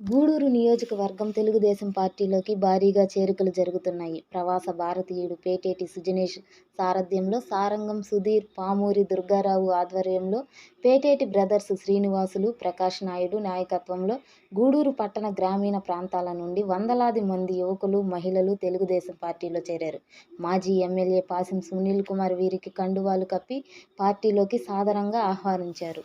గూడూరు నియోజకవర్గం తెలుగుదేశం పార్టీలోకి భారీగా చేరికలు జరుగుతున్నాయి. ప్రవాస భారతీయుడు పేటేటి సుజనేష్ సారథ్యంలో సారంగం సుధీర్, పామూరి దుర్గారావు ఆధ్వర్యంలో పేటేటి బ్రదర్స్ శ్రీనివాసులు, ప్రకాష్ నాయుడు నాయకత్వంలో గూడూరు పట్టణ, గ్రామీణ ప్రాంతాల నుండి వందలాది మంది యువకులు, మహిళలు తెలుగుదేశం పార్టీలో చేరారు. మాజీ ఎమ్మెల్యే పాసిం సునీల్ కుమార్ వీరికి కండువాలు కప్పి పార్టీలోకి సాదరంగా ఆహ్వానించారు.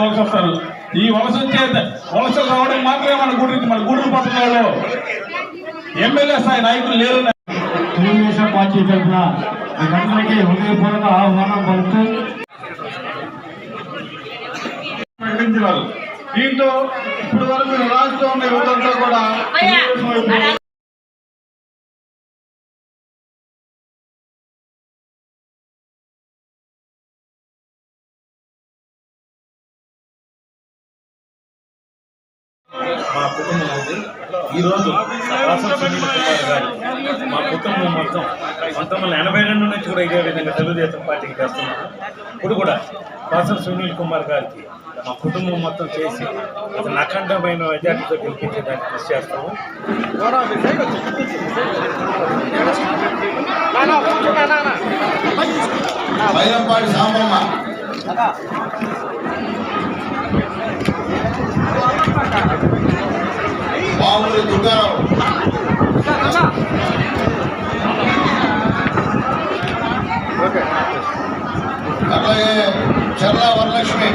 వలస వస్తారు ఈ వలస వచ్చే వలస రావడం మాత్రమే మన గూడూరు మన గూడూరు పట్టణంలో ఎమ్మెల్యే స్థాయి నాయకులు లేరు. తెలుగుదేశం పార్టీ తరఫున మీకందరికీ హృదయపూర్వక ఆహ్వానం పలుకుతూ ప్రకటించినారు. దీంతో ఇప్పుడు వరకు రాష్ట్రంలో యువతంతా కూడా మా కుటుంబం ఉంది ఈరోజు సునీల్ కుమార్ గారు మా కుటుంబం మొత్తం పంతొమ్మిది వందల ఎనభై రెండు నుంచి కూడా ఇదే విధంగా తెలుగుదేశం పార్టీకి చేస్తున్నాము ఇప్పుడు కూడా వాసం సునీల్ కుమార్ గారికి మా కుటుంబం మొత్తం చేసి అతను అఖండమైన మెజార్టీతో గెలిపించడానికి కృషి చేస్తాము. బైరంపాటి సాంబమ్మ. మామూలు దుకారం అలాగే చర్ల వరలక్ష్మి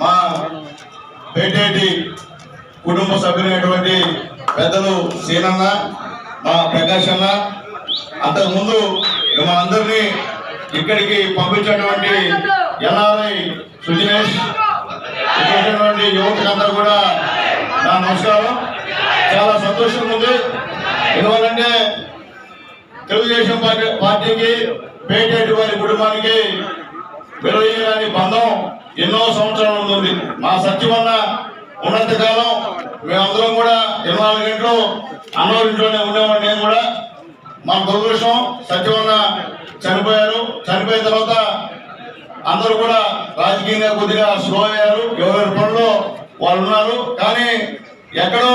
మా పేటేటి కుటుంబ సభ్యులైనటువంటి పెద్దలు సీనన్న మా ప్రకాష్ అన్న. అంతకుముందు మా అందరినీ ఇక్కడికి పంపించినటువంటి ఎల్ఆర్ఐ సుజినేష్ ఇక్కడిటువంటి యువకులందరూ కూడా నా నమస్కారం. చాలా సంతోషంగా ఉంది. ఎందువల్లంటే తెలుగుదేశం పార్టీ పార్టీకి పేటేటి వారి కుటుంబానికి విలువైన బంధం ఎన్నో సంవత్సరాలు ఉంటుంది మా సత్యమన్న ఉన్నత కాలం మేమందరం కూడా ఇరవై నాలుగు గంటలు అన్నవారింట్లోనే ఉండేవాడిని నేను కూడా మా దురదృష్టం సత్యమన్న చనిపోయారు. చనిపోయిన తర్వాత అందరూ కూడా రాజకీయంగా కొద్దిగా స్లో అయ్యారు. ఎవరెవరి పనులు వాళ్ళు ఉన్నారు. కానీ ఎక్కడో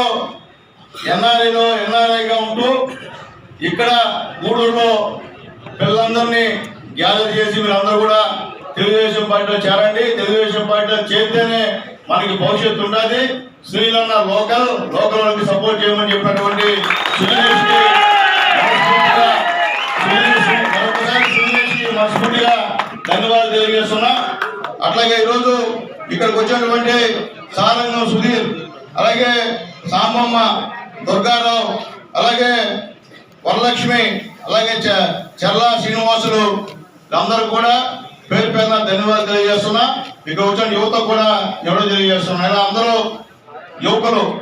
ఎన్ఆర్ఐలో ఎన్ఆర్ఐగా ఉంటూ ఇక్కడ గూడూరులో పిల్లలందరినీ గ్యాదర్ చేసి మీరందరూ కూడా తెలుగుదేశం పార్టీలో చేరండి. తెలుగుదేశం పార్టీలో చేరితేనే మనకి భవిష్యత్తు ఉంటుంది శ్రీలన్న లోకల్ లోకల్ వాళ్ళకి సపోర్ట్ చేయమని చెప్పినటువంటి మనస్ఫూర్తిగా ధన్యవాదాలు తెలియజేస్తున్నా. అట్లాగే ఈరోజు ఇక్కడికి వచ్చినటువంటి సారంగం సుధీర్ అలాగే సాంబమ్మ దుర్గారావు అలాగే వరలక్ష్మి అలాగే చ- శ్రీనివాసులు అందరూ కూడా పేరు పేరున ధన్యవాదాలు తెలియజేస్తున్నా. ఇక వచ్చిన యువత కూడా ఎవరో తెలియజేస్తున్నాను అయినా అందరూ యువకులు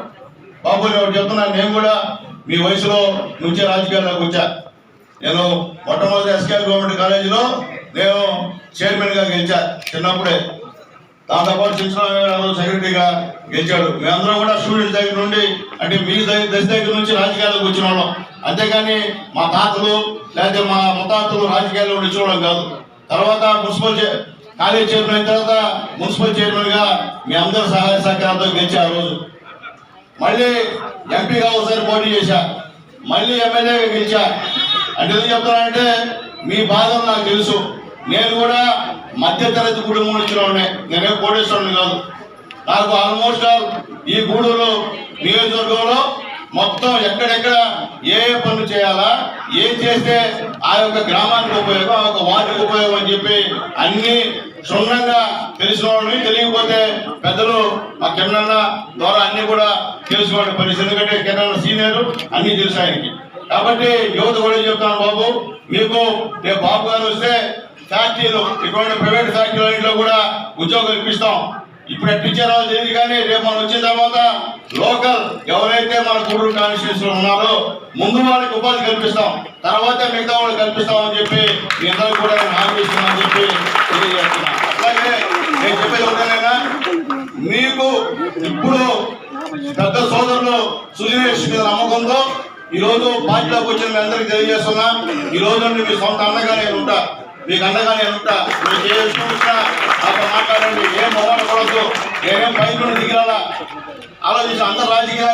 బాబు చెప్తున్నా చెప్తున్నాను నేను కూడా మీ వయసులో నుంచే రాజకీయాల్లోకి వచ్చా. నేను మొట్టమొదటి ఎస్కేఎల్ గవర్నమెంట్ కాలేజీలో నేను చైర్మన్గా గెలిచా చిన్నప్పుడే. దాంతోపాటు శిక్షణ సెక్రటరీగా గెలిచాడు. మేమందరం కూడా స్టూడెంట్స్ దగ్గర నుండి అంటే మీ దగ్గర దశ దగ్గర నుంచి రాజకీయాల్లోకి వచ్చిన వాళ్ళం. అంతేగాని మా తాతలు లేకపోతే మా ముతాతలు రాజకీయాల్లో ఉండి కాదు. తర్వాత మున్సిపల్ చే- కాలేజ్ చైర్మన్ అయిన తర్వాత మున్సిపల్ చైర్మన్గా మీ అందరి సహాయ సహకారంతో గెలిచా ఆ రోజు. మళ్ళీ ఎంపీగా ఒకసారి పోటీ చేశా. మళ్ళీ ఎమ్మెల్యేగా గెలిచా. అంటే ఎందుకు చెప్తానంటే మీ బాధలు నాకు తెలుసు. నేను కూడా మధ్యతరగతి కుటుంబం నుంచి ఉన్నాయి నేనే కోటేశ్వరుని కాదు. నాకు ఆల్మోస్ట్ ఆల్ ఈ గూడూరు నియోజకవర్గంలో మొత్తం ఎక్కడెక్కడ ఏ ఏ పనులు చేయాలా ఏం చేస్తే ఆ యొక్క గ్రామానికి ఉపయోగం ఆ యొక్క వార్డుకి ఉపయోగం అని చెప్పి అన్ని క్షుణ్ణంగా తెలిసిన వాళ్ళని తెలియకపోతే పెద్దలు మా కిరణన్న ద్వారా అన్ని కూడా తెలుసుకోండి పరిస్థితి ఎందుకంటే కిరణ్ సీనియర్ అన్ని తెలుసు ఆయనకి. కాబట్టి యువత కూడా చెప్తాను బాబు మీకు రేపు బాబు గారు వస్తే ఫ్యాక్టరీలు ఇటువంటి ప్రైవేట్ ఫ్యాక్టరీలో కూడా ఉద్యోగం ఇప్పిస్తాం. ఇప్పుడు ఎట్టించారో తెలియదు కానీ రేపు మనం వచ్చిన తర్వాత లోకల్ ఎవరైతే మన గూడూరు కాన్స్టిట్యూషన్ ఉన్నారో ముందు వాళ్ళకి ఉపాధి కల్పిస్తాం. తర్వాత మిగతా వాళ్ళు కల్పిస్తామని చెప్పి మీ అందరూ కూడా నేను హామీ చెప్పి తెలియజేస్తున్నా. అలాగే నేను చెప్పేది ఒకటేనైనా మీకు ఇప్పుడు పెద్ద సోదరులు సుజనేష్ మీద నమ్మకంతో ఈ రోజు పార్టీలోకి వచ్చిన మీ అందరికి తెలియజేస్తున్నా. ఈ రోజు నుండి మీ సొంత అండగా నేను ఉంటా. మీకు అండగా నేను ఉంటా మీకు ఏ విషయం వచ్చినా నాతో మాట్లాడండి ఏం మొదలు పడద్దు నేనేం బయట దిగిరాలా? ఆలోచించి అందరు రాజకీయ